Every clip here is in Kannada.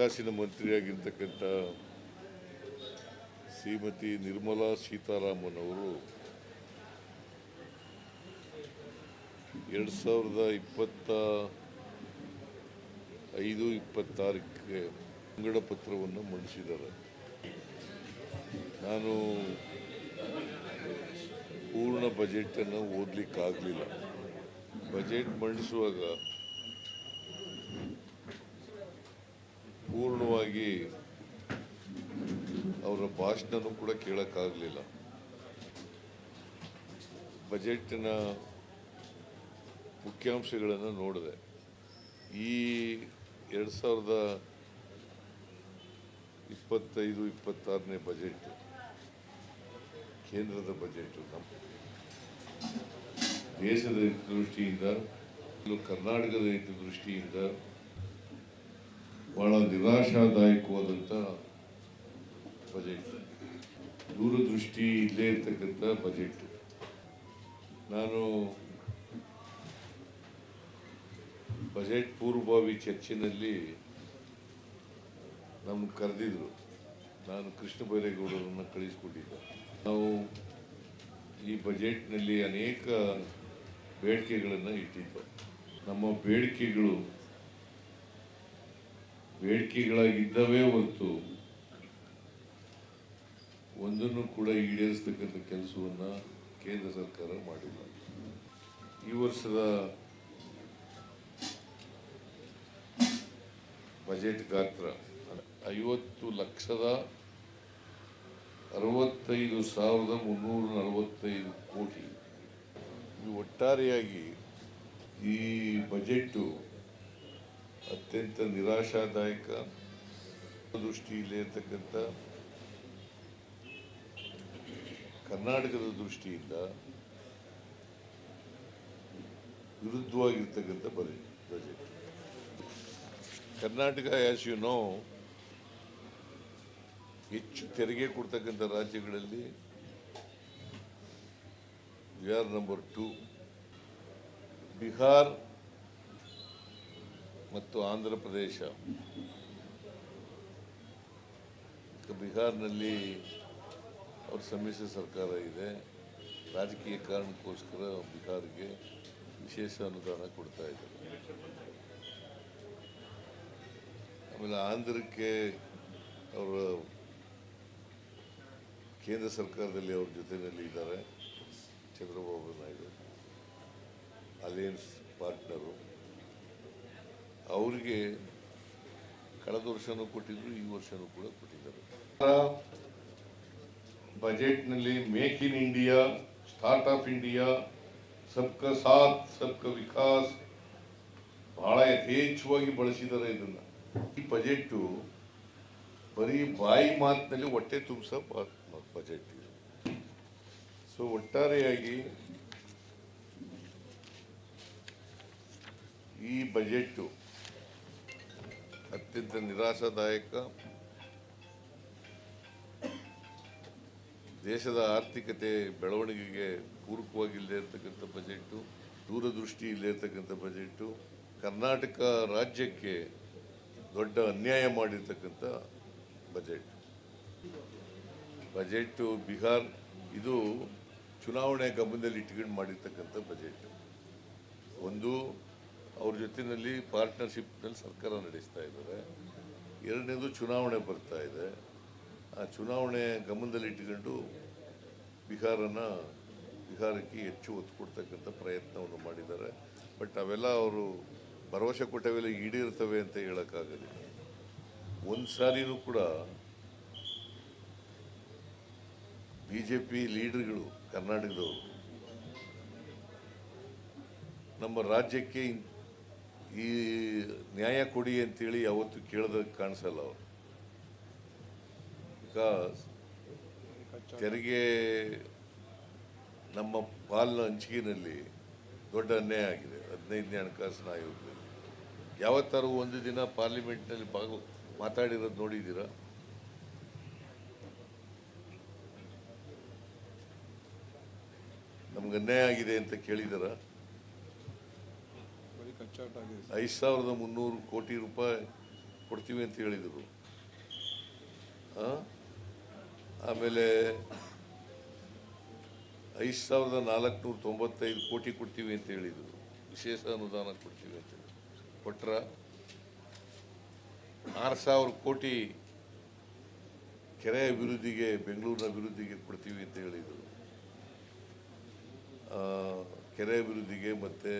ಹಣಕಾಸಿನ ಮಂತ್ರಿಯಾಗಿರ್ತಕ್ಕಂಥ ಶ್ರೀಮತಿ ನಿರ್ಮಲಾ ಸೀತಾರಾಮನ್ ಅವರು ಎರಡು ಸಾವಿರದ ಇಪ್ಪತ್ತ ಐದು ಇಪ್ಪತ್ತಾರಕ್ಕೆ ಮುಂಗಡ ಪತ್ರವನ್ನು ಮಂಡಿಸಿದ್ದಾರೆ. ನಾನು ಪೂರ್ಣ ಬಜೆಟನ್ನು ಓದಲಿಕ್ಕಾಗಲಿಲ್ಲ. ಬಜೆಟ್ ಮಂಡಿಸುವಾಗ ಪೂರ್ಣವಾಗಿ ಅವರ ಭಾಷಣನೂ ಕೂಡ ಕೇಳೋಕ್ಕಾಗಲಿಲ್ಲ. ಬಜೆಟ್ನ ಮುಖ್ಯಾಂಶಗಳನ್ನು ನೋಡಿದೆ. ಈ ಎರಡು ಸಾವಿರದ ಇಪ್ಪತ್ತೈದು, ಇಪ್ಪತ್ತಾರನೇ ಬಜೆಟ್, ಕೇಂದ್ರದ ಬಜೆಟ್ ನಮ್ಮ ದೇಶದ ಹಿತದೃಷ್ಟಿಯಿಂದ, ಕರ್ನಾಟಕದ ಹಿತದೃಷ್ಟಿಯಿಂದ ಬಹಳ ನಿರಾಶಾದಾಯಕವಾದಂಥ ಬಜೆಟ್ ದೂರದೃಷ್ಟಿ ಇಲ್ಲೇ ಇರ್ತಕ್ಕಂಥ ಬಜೆಟ್ ನಾನು ಬಜೆಟ್ ಪೂರ್ವಭಾವಿ ಚರ್ಚಿನಲ್ಲಿ ನಮ್ಮ ಕರೆದಿದ್ರು. ನಾನು ಕೃಷ್ಣ ಬೈರೇಗೌಡರನ್ನು ಕಳಿಸ್ಕೊಟ್ಟಿದ್ದೆ. ನಾವು ಈ ಬಜೆಟ್ನಲ್ಲಿ ಅನೇಕ ಬೇಡಿಕೆಗಳನ್ನು ಇಟ್ಟಿದ್ದೆ. ನಮ್ಮ ಬೇಡಿಕೆಗಳು ಬೇಡಿಕೆಗಳಾಗಿದ್ದವೇ ಹೊರತು ಒಂದನ್ನು ಕೂಡ ಈಡೇರಿಸ್ತಕ್ಕಂಥ ಕೆಲಸವನ್ನು ಕೇಂದ್ರ ಸರ್ಕಾರ ಮಾಡಿಲ್ಲ. ಈ ವರ್ಷದ ಬಜೆಟ್ ಗಾತ್ರ ಐವತ್ತು ಲಕ್ಷದ ಅರವತ್ತೈದು ಸಾವಿರದ ಮುನ್ನೂರ ನಲವತ್ತೈದು ಕೋಟಿ. ಒಟ್ಟಾರೆಯಾಗಿ ಈ ಬಜೆಟ್ಟು ಅತ್ಯಂತ ನಿರಾಶಾದಾಯಕ ದೃಷ್ಟಿಯಲ್ಲಿ ಇರತಕ್ಕಂಥ ಕರ್ನಾಟಕದ ದೃಷ್ಟಿಯಿಂದ ವಿರುದ್ಧವಾಗಿರ್ತಕ್ಕಂಥ budget budget Karnataka as you know ಹೆಚ್ಚು ತೆರಿಗೆ ಕೊಡ್ತಕ್ಕಂಥ ರಾಜ್ಯಗಳಲ್ಲಿ we are number two Bihar ಮತ್ತು ಆಂಧ್ರ ಪ್ರದೇಶ. ಬಿಹಾರ್ನಲ್ಲಿ ಅವ್ರ ಸಮ್ಮಿಶ್ರ ಸರ್ಕಾರ ಇದೆ. ರಾಜಕೀಯ ಕಾರಣಕ್ಕೋಸ್ಕರ ಬಿಹಾರ್ಗೆ ವಿಶೇಷ ಅನುದಾನ ಕೊಡ್ತಾ ಇದ್ದಾರೆ. ಆಮೇಲೆ ಆಂಧ್ರಕ್ಕೆ ಅವರ ಕೇಂದ್ರ ಸರ್ಕಾರದಲ್ಲಿ ಅವ್ರ ಜೊತೆಯಲ್ಲಿ ಇದ್ದಾರೆ. Chandrababu Naidu, alliance partner. ಅವರಿಗೆ ಕಳೆದ ವರ್ಷನೂ ಕೊಟ್ಟಿದ್ರು, ಈ ವರ್ಷನೂ ಕೂಡ ಕೊಟ್ಟಿದ್ದಾರೆ. ಬಜೆಟ್ನಲ್ಲಿ make in India, start up India, ಸಬ್ಕ ಸಾಥ್, ಸಬ್ಕ ವಿಕಾಸ್ ಬಹಳ ಯಥೇಚ್ಛವಾಗಿ ಬಳಸಿದ್ದಾರೆ ಇದನ್ನು. ಈ ಬಜೆಟ್ಟು ಬರೀ ಬಾಯಿ ಮಾತಿನಲ್ಲಿ ಹೊಟ್ಟೆ ತುಂಬಿಸ ಬಜೆಟ್ ಇದು. ಸೊ, ಒಟ್ಟಾರೆಯಾಗಿ ಈ ಬಜೆಟ್ಟು ಅತ್ಯಂತ ನಿರಾಶಾದಾಯಕ. ದೇಶದ ಆರ್ಥಿಕತೆ ಬೆಳವಣಿಗೆಗೆ ಪೂರಕವಾಗಿಲ್ಲದೆ ಇರತಕ್ಕಂಥ ಬಜೆಟ್ಟು, ದೂರದೃಷ್ಟಿ ಇಲ್ಲದೆ ಇರತಕ್ಕಂಥ ಬಜೆಟ್ಟು, ಕರ್ನಾಟಕ ರಾಜ್ಯಕ್ಕೆ ದೊಡ್ಡ ಅನ್ಯಾಯ ಮಾಡಿರ್ತಕ್ಕಂಥ ಬಜೆಟ್. ಬಜೆಟ್ಟು ಬಿಹಾರ್, ಇದು ಚುನಾವಣೆ ಗಮನದಲ್ಲಿ ಇಟ್ಕೊಂಡು ಮಾಡಿರ್ತಕ್ಕಂಥ ಬಜೆಟ್. ಒಂದು ಅವ್ರ ಜೊತೆಯಲ್ಲಿ ಪಾರ್ಟ್ನರ್ಶಿಪ್ನಲ್ಲಿ ಸರ್ಕಾರ ನಡೆಸ್ತಾ ಇದ್ದಾರೆ. ಎರಡನೇದು ಚುನಾವಣೆ ಬರ್ತಾ ಇದೆ. ಆ ಚುನಾವಣೆ ಗಮನದಲ್ಲಿ ಇಟ್ಕೊಂಡು ಬಿಹಾರನ, ಬಿಹಾರಕ್ಕೆ ಹೆಚ್ಚು ಒತ್ತು ಕೊಡ್ತಕ್ಕಂಥ ಪ್ರಯತ್ನವನ್ನು ಮಾಡಿದ್ದಾರೆ. ಬಟ್ ಅವೆಲ್ಲ ಅವರು ಭರವಸೆ ಕೊಟ್ಟವೆಲ್ಲ ಈಡೇರ್ತವೆ ಅಂತ ಹೇಳೋಕ್ಕಾಗಲಿ ಒಂದು ಸಾರಿನೂ ಕೂಡ ಬಿ ಜೆ ಪಿ ಲೀಡರ್ಗಳು ಕರ್ನಾಟಕದವರು ನಮ್ಮ ರಾಜ್ಯಕ್ಕೆ ಈ ನ್ಯಾಯ ಕೊಡಿ ಅಂತೇಳಿ ಯಾವತ್ತು ಕೇಳೋದಕ್ಕೆ ಕಾಣಿಸಲ್ಲ ಅವರು. ಬಿಕಾಸ್ ತೆರಿಗೆ ನಮ್ಮ ಪಾಲಿನ ಹಂಚಿಕೆನಲ್ಲಿ ದೊಡ್ಡ ಅನ್ಯಾಯ ಆಗಿದೆ. ಹದಿನೈದನೇ ಹಣಕಾಸಿನ ಆಯೋಗದಲ್ಲಿ. ಯಾವತ್ತಾರು ಒಂದು ದಿನ ಪಾರ್ಲಿಮೆಂಟ್ನಲ್ಲಿ ಭಾಗ ಮಾತಾಡಿರೋದು ನೋಡಿದ್ದೀರಾ? ನಮ್ಗೆ ಅನ್ಯಾಯ ಆಗಿದೆ ಅಂತ ಕೇಳಿದಾರ ಕಚ್ಚಾಟ ಆಗಿದೆ ಐದು ಸಾವಿರದ ಮುನ್ನೂರು ಕೋಟಿ ರೂಪಾಯಿ ಕೊಡ್ತೀವಿ ಅಂತ ಹೇಳಿದರು? ಆಮೇಲೆ ಐದು ಸಾವಿರದ ನಾಲ್ಕುನೂರ ತೊಂಬತ್ತೈದು ಕೋಟಿ ಕೊಡ್ತೀವಿ ಅಂತ ಹೇಳಿದರು. ವಿಶೇಷ ಅನುದಾನ ಕೊಡ್ತೀವಿ ಅಂತ ಕೊಟ್ರ ಆರು ಸಾವಿರ ಕೋಟಿ ಕೆರೆ ಅಭಿವೃದ್ಧಿಗೆ, ಬೆಂಗಳೂರಿನ ಅಭಿವೃದ್ಧಿಗೆ ಕೊಡ್ತೀವಿ ಅಂತ ಹೇಳಿದರು. ಕೆರೆ ಅಭಿವೃದ್ಧಿಗೆ ಮತ್ತು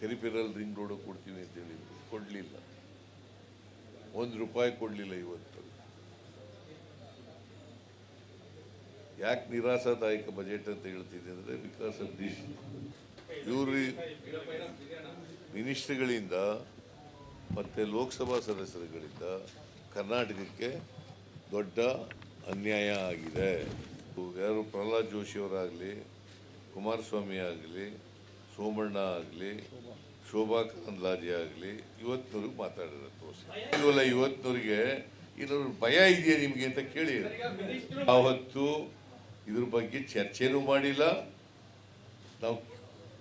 ಪೆರಿಫೆರಲ್ ರಿಂಗ್ ರೋಡ್ ಕೊಡ್ತೀನಿ ಅಂತ ಹೇಳಿದ್ರು ಕೊಡಲಿಲ್ಲ. ಒಂದು ರೂಪಾಯಿ ಕೊಡಲಿಲ್ಲ ಇವತ್ತು. ಯಾಕೆ ನಿರಾಶಾದಾಯಕ ಬಜೆಟ್ ಅಂತ ಹೇಳ್ತಿದ್ದೆ ಅಂದರೆ ಬಿಕಾಸ್ ಆಫ್ ದಿಸ್ ಇವ್ರಿ ಮಿನಿಸ್ಟ್ರಿಗಳಿಂದ ಮತ್ತು ಲೋಕಸಭಾ ಸದಸ್ಯರುಗಳಿಂದ ಕರ್ನಾಟಕಕ್ಕೆ ದೊಡ್ಡ ಅನ್ಯಾಯ ಆಗಿದೆ. ಯಾರು ಪ್ರಹ್ಲಾದ್ ಜೋಶಿಯವರಾಗಲಿ ಕುಮಾರಸ್ವಾಮಿ ಆಗಲಿ ಸೋಮಣ್ಣ ಆಗಲಿ ಶೋಭಾ ಕರಂದ್ಲಾಜೆ ಆಗಲಿ ಇವತ್ತಿನವ್ರಿಗೆ ಮಾತಾಡಿರೋ ತೋರಿಸಿ. ಇವಲ್ಲ ಇವತ್ತಿನವ್ರಿಗೆ ಇನ್ನೊಂದು ಭಯ ಇದೆಯಾ ನಿಮಗೆ ಅಂತ ಕೇಳಿ. ಆವತ್ತು ಇದ್ರ ಬಗ್ಗೆ ಚರ್ಚೆನೂ ಮಾಡಿಲ್ಲ. ನಾವು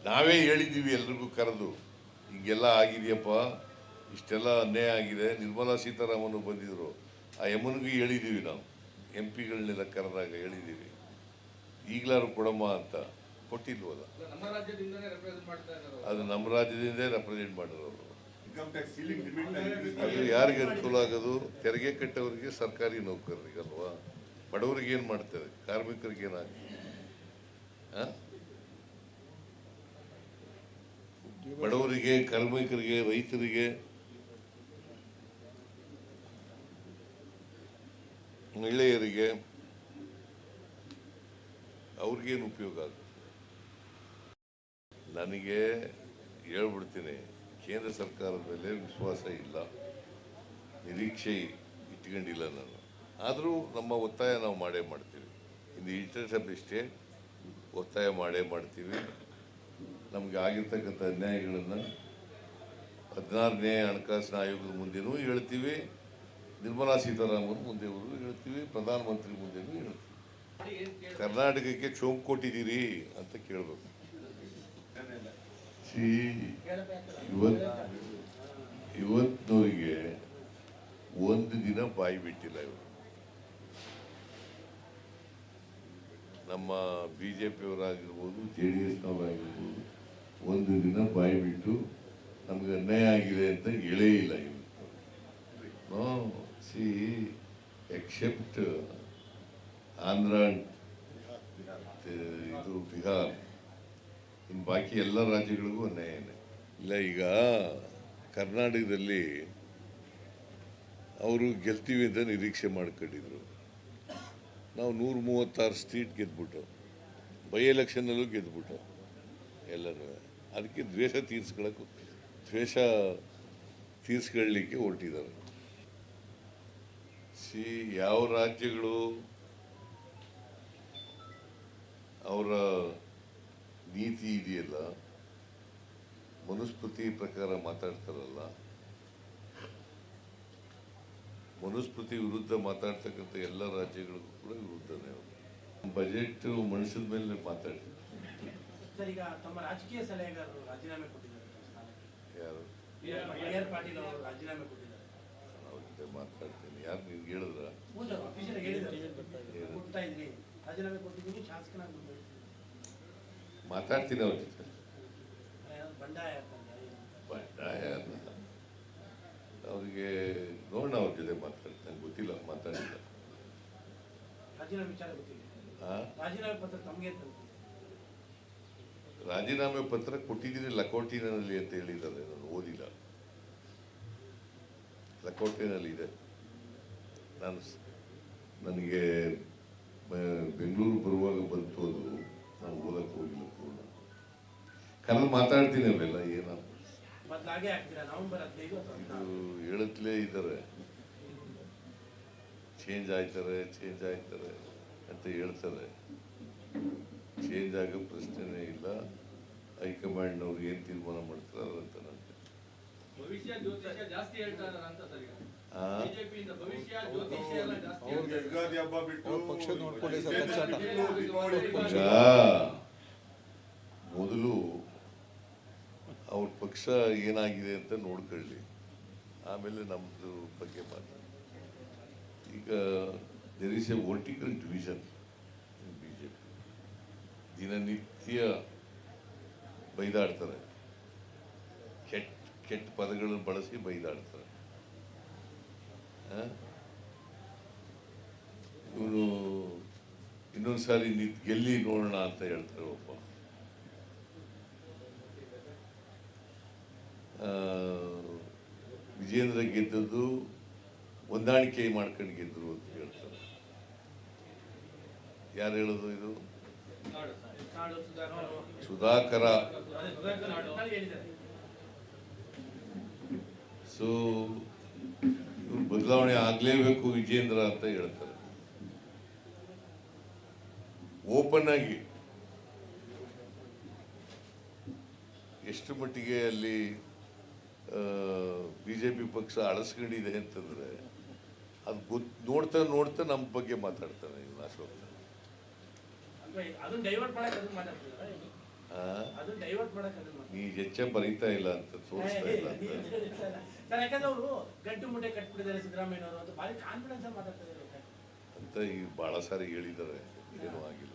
ನಾವೇ ಹೇಳಿದ್ದೀವಿ ಎಲ್ರಿಗೂ ಕರೆದು. ಹಿಂಗೆಲ್ಲ ಆಗಿದೆಯಪ್ಪ. ಇಷ್ಟೆಲ್ಲ ಅನ್ಯಾಯ ಆಗಿದೆ. ನಿರ್ಮಲಾ ಸೀತಾರಾಮನ್ ಬಂದಿದ್ರು. ಆ ಯಮನಿಗೂ ಹೇಳಿದ್ದೀವಿ ನಾವು. ಎಂ ಪಿಗಳನ್ನೆಲ್ಲ ಕರೆದಾಗ ಹೇಳಿದ್ದೀವಿ. ಈಗಲಾರು ಕೊಡಮ್ಮ ಅಂತ. ಕೊಟ್ಟಿಲ್ವಲ್ಲ? ಅದು ನಮ್ಮ ರಾಜ್ಯದಿಂದ ರೆಪ್ರೆಸೆಂಟ್ ಮಾಡಿರೋರು ಅದು ಯಾರಿಗೆ ಅನುಕೂಲ ಆಗೋದು? ತೆರಿಗೆ ಕಟ್ಟೋರಿಗೆ ಸರ್ಕಾರಿ ನೌಕರರಿಗಲ್ವಾ? ಬಡವರಿಗೆ ಏನು ಮಾಡ್ತಾರೆ? ಕಾರ್ಮಿಕರಿಗೆ ಏನಾಗ್ತದೆ ಆ? ಬಡವರಿಗೆ ಕಾರ್ಮಿಕರಿಗೆ ರೈತರಿಗೆ ಮಹಿಳೆಯರಿಗೆ ಅವ್ರಿಗೇನು ಉಪಯೋಗ ಆಗುತ್ತೆ? ನನಗೆ ಹೇಳ್ಬಿಡ್ತೀನಿ, ಕೇಂದ್ರ ಸರ್ಕಾರದ ಮೇಲೆ ವಿಶ್ವಾಸ ಇಲ್ಲ, ನಿರೀಕ್ಷೆ ಇಟ್ಕೊಂಡಿಲ್ಲ ನಾನು. ಆದರೂ ನಮ್ಮ ಒತ್ತಾಯ ನಾವು ಮಾಡೇ ಮಾಡ್ತೀವಿ. In the interest of the state ಒತ್ತಾಯ ಮಾಡೇ ಮಾಡ್ತೀವಿ. ನಮಗೆ ಆಗಿರ್ತಕ್ಕಂಥ ಅನ್ಯಾಯಗಳನ್ನು ಹದಿನಾರನೇ ಹಣಕಾಸಿನ ಆಯೋಗದ ಮುಂದೆನೂ ಹೇಳ್ತೀವಿ, ನಿರ್ಮಲಾ ಸೀತಾರಾಮನ್ ಮುಂದೆ ಹೇಳ್ತೀವಿ, ಪ್ರಧಾನಮಂತ್ರಿ ಮುಂದೆನೂ ಹೇಳ್ತೀವಿ. ಕರ್ನಾಟಕಕ್ಕೆ ಚೋಂಕು ಕೊಟ್ಟಿದ್ದೀರಿ ಅಂತ ಕೇಳಬೇಕು. ಸಿ, ಇವತ್ ಇವತ್ತಿನವರಿಗೆ ಒಂದು ದಿನ ಬಾಯಿ ಬಿಟ್ಟಿಲ್ಲ ಇವರು. ನಮ್ಮ ಬಿ ಜೆ ಪಿಯವರಾಗಿರ್ಬೋದು ಜೆ ಡಿ ಎಸ್ನವರಾಗಿರ್ಬೋದು ಒಂದು ದಿನ ಬಾಯಿ ಬಿಟ್ಟು ನಮಗೆ ಅನ್ಯಾಯ ಆಗಿದೆ ಅಂತ ಹೇಳೇ ಇಲ್ಲ ಇವತ್ತು ನೋ, ಸಿ, ಎಕ್ಸೆಪ್ಟ್ ಆಂಧ್ರ, ಇದು ಬಿಹಾರ್. ಇನ್ನು ಬಾಕಿ ಎಲ್ಲ ರಾಜ್ಯಗಳಿಗೂ ಅನ್ಯಾಯನೇ ಇಲ್ಲ, ಈಗ ಕರ್ನಾಟಕದಲ್ಲಿ ಅವರು ಗೆಲ್ತೀವಿ ಅಂತ ನಿರೀಕ್ಷೆ ಮಾಡ್ಕೊಂಡಿದ್ರು. ನಾವು ನೂರ ಮೂವತ್ತಾರು ಸೀಟ್ ಗೆದ್ಬಿಟ್ಟು, ಬೈ ಎಲೆಕ್ಷನ್ನಲ್ಲೂ ಗೆದ್ಬಿಟ್ಟು ಎಲ್ಲರೂ. ಅದಕ್ಕೆ ದ್ವೇಷ ತೀರ್ಸ್ಕೊಳಕ್ಕೆ ದ್ವೇಷ ತೀರ್ಸ್ಕೊಳ್ಳಿಕ್ಕೆ ಹೊರಟಿದ್ದಾರೆ. ಸಿ, ಯಾವ ರಾಜ್ಯಗಳು ಅವರ ನೀತಿ ಇದೆಯಲ್ಲ ಮನುಸ್ಮೃತಿ ಪ್ರಕಾರ ಮಾತಾಡ್ತಾರಲ್ಲ ಮನುಸ್ಮೃತಿ ವಿರುದ್ಧ ಮಾತಾಡ್ತಕ್ಕಂಥ ಎಲ್ಲ ರಾಜ್ಯಗಳಿಗೂ ಕೂಡ ವಿರುದ್ಧನೇ ಅವರು ಬಜೆಟ್ ಮನುಷ್ಯದ ಮೇಲೆ ಮಾತಾಡಿ ಸರ್ ಈಗ ತಮ್ಮ ರಾಜಕೀಯ ಸಲಹೆಗಾರರು ರಾಜೀನಾಮೆ ಕೊಟ್ಟಿದ್ದಾರೆ ತಮ್ಮ ಸ್ಥಾನಕ್ಕೆ. ಯಾರು? ಅವ್ರ ಜೊತೆ ಮಾತಾಡ್ತೀನಿ. ಯಾರು ನಿನ್ಗೆ ಹೇಳಿದ್ರ ಹ್ಞೂ ಸರ್ ಅಫಿಷಿಯಲ್ ಹೇಳಿದ್ದಾರೆ ಕೊಡ್ತಾ ಇದ್ರಿ ರಾಜೀನಾಮೆ ಕೊಟ್ಟಿದ್ದೀನಿ ಶಾಸಕನಾಗಿ ಮುಂದುವರಿತೀನಿ ಮಾತಾಡ್ತೀನಿ ಅವ್ರ. ಜೊತೆ ಬಂಡಾಯ. ಅವ್ರಿಗೆ ನೋಡೋಣ ಅವ್ರ ಜೊತೆ ಮಾತಾಡ್ತೀನಿ. ನಂಗೆ ಗೊತ್ತಿಲ್ಲ ಮಾತಾಡಿಲ್ಲ. ರಾಜೀನಾಮೆ ಪತ್ರ ಕೊಟ್ಟಿದ್ದೀನಿ ಲಕೋಟಿನಲ್ಲಿ ಅಂತ ಹೇಳಿದ್ದಾರೆ. ನಾನು ಓದಿಲ್ಲ. ಲಕೋಟಿನಲ್ಲಿ ಇದೆ. ನಾನು ನನಗೆ ಬೆಂಗಳೂರು ಬರುವಾಗ ಬಂತು ಅದು. ನಾನು ಓದಕ್ಕೆ ಹೋಗಿಲ್ಲ. ಕನ್ನಡ ಮಾತಾಡ್ತೀನಿ ಅವೆಲ್ಲ ಏನ ಹೇಳುತ್ತಲೇ ಇದ್ದಾರೆ. ಚೇಂಜ್ ಆಯ್ತಾರೆ ಚೇಂಜ್ ಆಯ್ತಾರೆ ಅಂತ ಹೇಳ್ತಾರೆ. ಚೇಂಜ್ ಆಗೋ ಪ್ರಶ್ನೆನೇ ಇಲ್ಲ. ಹೈಕಮಾಂಡ್ನವ್ರು ಏನು ತೀರ್ಮಾನ ಮಾಡ್ತಾರೆ ಅದಂತ ಭವಿಷ್ಯ ಜ್ಯೋತಿಷ್ಯ ಜಾಸ್ತಿ ಹೇಳ್ತಾ ಅಂತ ನನಗೆ ಮೊದಲು ಅವ್ರ ಪಕ್ಷ ಏನಾಗಿದೆ ಅಂತ ನೋಡ್ಕೊಳ್ಳಿ. ಆಮೇಲೆ ನಮ್ಮದು ಬಗ್ಗೆ ಮಾತು ಈಗ there is a vertical division B J P ದಿನನಿತ್ಯ ಬೈದಾಡ್ತಾರೆ. ಕೆಟ್ಟ ಕೆಟ್ಟ ಪದಗಳನ್ನು ಬಳಸಿ ಬೈದಾಡ್ತಾರೆ. ಇವನು ಇನ್ನೊಂದು ಸಾರಿ ನಿತ್ ಗೆಲ್ಲಿ ನೋಡೋಣ ಅಂತ ಹೇಳ್ತಾರೆ ಒಬ್ಬ. ವಿಜೇಂದ್ರ ಗೆದ್ದದ್ದು ಹೊಂದಾಣಿಕೆ ಮಾಡ್ಕೊಂಡು ಗೆದ್ದರು ಅಂತ ಹೇಳ್ತಾರೆ. ಯಾರು ಹೇಳೋದು ಇದು? ಸುಧಾಕರ್. ಸೊ, ಇವ್ರು ಬದಲಾವಣೆ ಆಗಲೇಬೇಕು ವಿಜೇಂದ್ರ ಅಂತ ಹೇಳ್ತಾರೆ. ಓಪನ್ ಆಗಿ. ಎಷ್ಟು ಮಟ್ಟಿಗೆ ಅಲ್ಲಿ ಬಿಜೆಪಿ ಪಕ್ಷ ಅಳಸ್ಕೊಂಡಿದೆ ಅಂತಂದ್ರೆ ಅದು ಗೊತ್ ನೋಡ್ತಾ ನೋಡ್ತಾ ನಮ್ಮ ಬಗ್ಗೆ ಮಾತಾಡ್ತಾನೆ ಇವನು ಅಶೋಕ್. ನೀ ಹೆಚ್ಚ ಬರೀತಾ ಇಲ್ಲ ಅಂತ ತೋರಿಸ್ತಾ ಇಲ್ಲ ಅಂತ. ಅಂತ ಈಗ ಭಾಳ ಸಾರಿ ಹೇಳಿದ್ದಾರೆ. ಏನೂ ಆಗಿಲ್ಲ.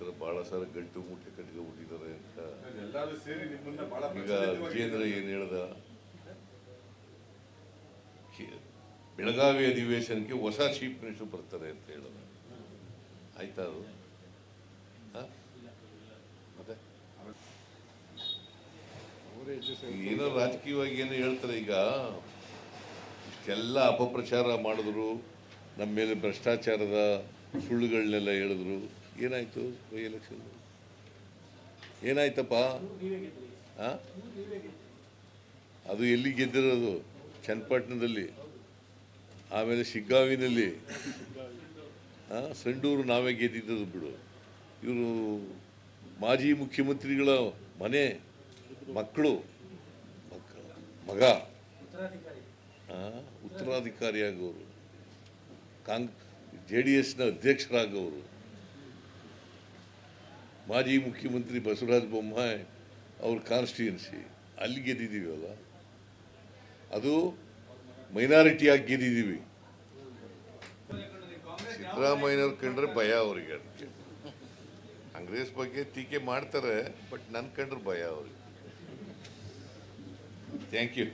ಬಹಳ ಭಾಳ ಸಾರಿ ಗಂಟು ಮುಟ್ಟೆ ಕಟ್ಕೊಂಡ್ಬಿಟ್ಟಿದ್ದಾರೆ ಅಂತ. ಎಲ್ಲರೂ ಸೇರಿ ನಿಮ್ಮನ್ನ ಬಹಳ ಈಗ ವಿಜೇಂದ್ರ ಏನು ಹೇಳ್ದ? ಬೆಳಗಾವಿ ಅಧಿವೇಶನಕ್ಕೆ ಹೊಸ ಚೀಫ್ ಮಿನಿಸ್ಟರ್ ಬರ್ತಾರೆ ಅಂತ ಹೇಳಿದ. ಆಯ್ತಾ ಅದು? ಮತ್ತೆ? ಏನೋ ರಾಜಕೀಯವಾಗಿ ಏನೋ ಹೇಳ್ತಾರೆ ಈಗ. ಇಷ್ಟೆಲ್ಲ ಅಪಪ್ರಚಾರ ಮಾಡಿದ್ರು ನಮ್ಮ ಮೇಲೆ ಭ್ರಷ್ಟಾಚಾರದ ಸುಳ್ಳುಗಳನ್ನೆಲ್ಲ ಹೇಳಿದ್ರು. ಏನಾಯ್ತು? ಬೈ ಎಲೆಕ್ಷನ್ ಏನಾಯ್ತಪ್ಪ? ಗೆದ್ರಿ ಅದು ಎಲ್ಲಿ ಗೆದ್ದಿರೋದು? ಚನ್ನಪಟ್ಟಣದಲ್ಲಿ. ಆಮೇಲೆ ಶಿಗ್ಗಾವಿನಲ್ಲಿ. ಹಾಂ ಸಂಡೂರು ನಾವೇ ಗೆದ್ದಿದ್ದದು ಬಿಡು. ಇವರು ಮಾಜಿ ಮುಖ್ಯಮಂತ್ರಿಗಳ ಮನೆ, ಮಕ್ಕಳು ಮಕ್ಕ ಮಗ. ಉತ್ತರಾಧಿಕಾರಿಯಾಗವರು ಕಾಂಗ್, ಜೆ ಡಿ ಎಸ್ನ ಅಧ್ಯಕ್ಷರಾಗವರು ಮಾಜಿ ಮುಖ್ಯಮಂತ್ರಿ ಬಸವರಾಜ ಬೊಮ್ಮಾಯಿ ಅವ್ರ ಕಾನ್ಸ್ಟಿಟ್ಯೂನ್ಸಿ ಅಲ್ಲಿ ಗೆದ್ದಿದ್ದೀವಲ್ಲ ಅದು ಮೈನಾರಿಟಿಯಾಗಿ ಗೆದ್ದಿದ್ದೀವಿ. ಸಿದ್ದರಾಮಯ್ಯನವ್ರು ಕಂಡ್ರೆ ಭಯ ಅವರಿಗೆ ಕಾಂಗ್ರೆಸ್ ಬಗ್ಗೆ ಟೀಕೆ ಮಾಡ್ತಾರೆ, ಬಟ್ ನನ್ನ ಕಂಡ್ರೆ ಭಯ ಅವ್ರಿಗೆ. Thank you